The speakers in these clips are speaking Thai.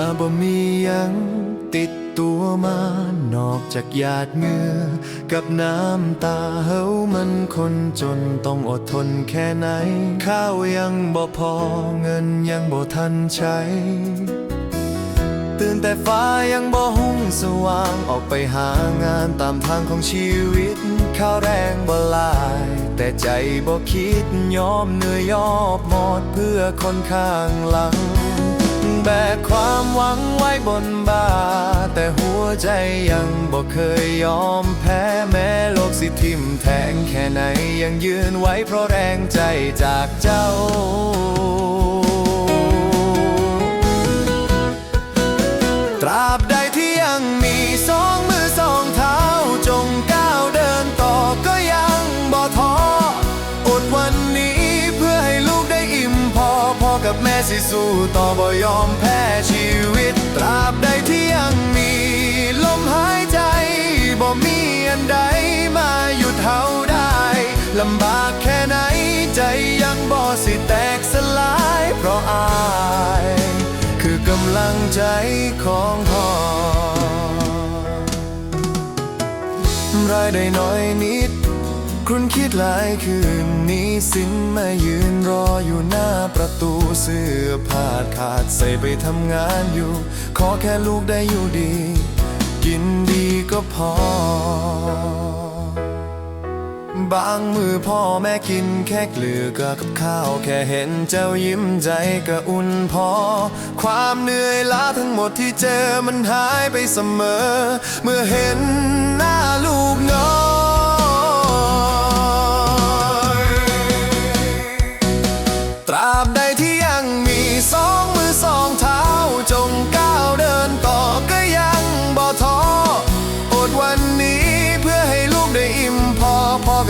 มาบ่มียังติดตัวมานอกจากหยาดเหงื่อกับน้ำตาเฮามันคนจนต้องอดทนแค่ไหน ข้าวยังบ่พอเงินยังบ่ทันใช้ ตื่นแต่ฟ้ายังบ่หุ่งสว่างออกไปหางานตามทางของชีวิต ข้าวแรงบ่ลาย แต่ใจบ่คิดยอมเหนื่อยยอบหมดเพื่อคนข้างหลัง แบกความหวังไว้บนบ่า แต่หัวใจยังบ่เคยยอมแพ้แม้โลกสิทิมแทงแค่ไหนยังยืนไว้เพราะแรงใจจากเจ้าตราบใดที่ยังมีสอง สู้ต่อบ่ยอมแพ้ชีวิต ตราบใดที่ยังมีลมหายใจ บ่มีอันใดมาหยุดเฮาได้ลำบากแค่ไหนใจยังบ่สิแตกสลาย เพราะอาย คือกำลังใจของพ่อรายได้น้อยนิ คุณคิดหลายคืนนี้สินมายืนรออยู่หน้าประตูเสื้อผ้าขาดใส่ไปทำงานอยู่ ขอแค่ลูกได้อยู่ดี กินดีก็พอ บางมือพ่อแม่กินแค่เกลือกับข้าว แค่เห็นเจ้ายิ้มใจก็อุ่นพอ ความเหนื่อยล้าทั้งหมดที่เจอมันหายไปเสมอ เมื่อเห็นหน้าลูกน้อย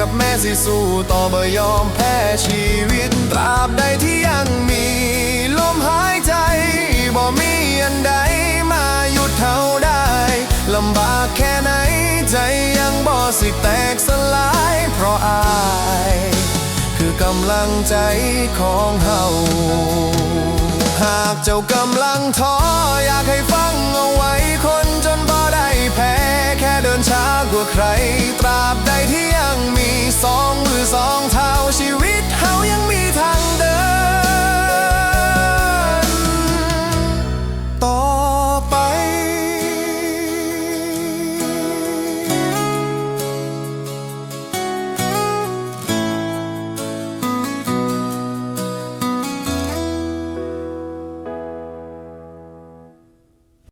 กับแม่สิสู้ต่อบ่ยอมแพ้ชีวิตตราบใดที่ยังมีลมหายใจบ่มีอันใดมาหยุดเท่าได้ลำบากแค่ไหนใจยังบ่สิแตกสลาย เพราะอาย คือกำลังใจของเฮาหากเจ้ากำลังท้ออยากให้ฟังเอาไว้คนจนบ่ได้แพ้แค่เดินช้ากว่าใคร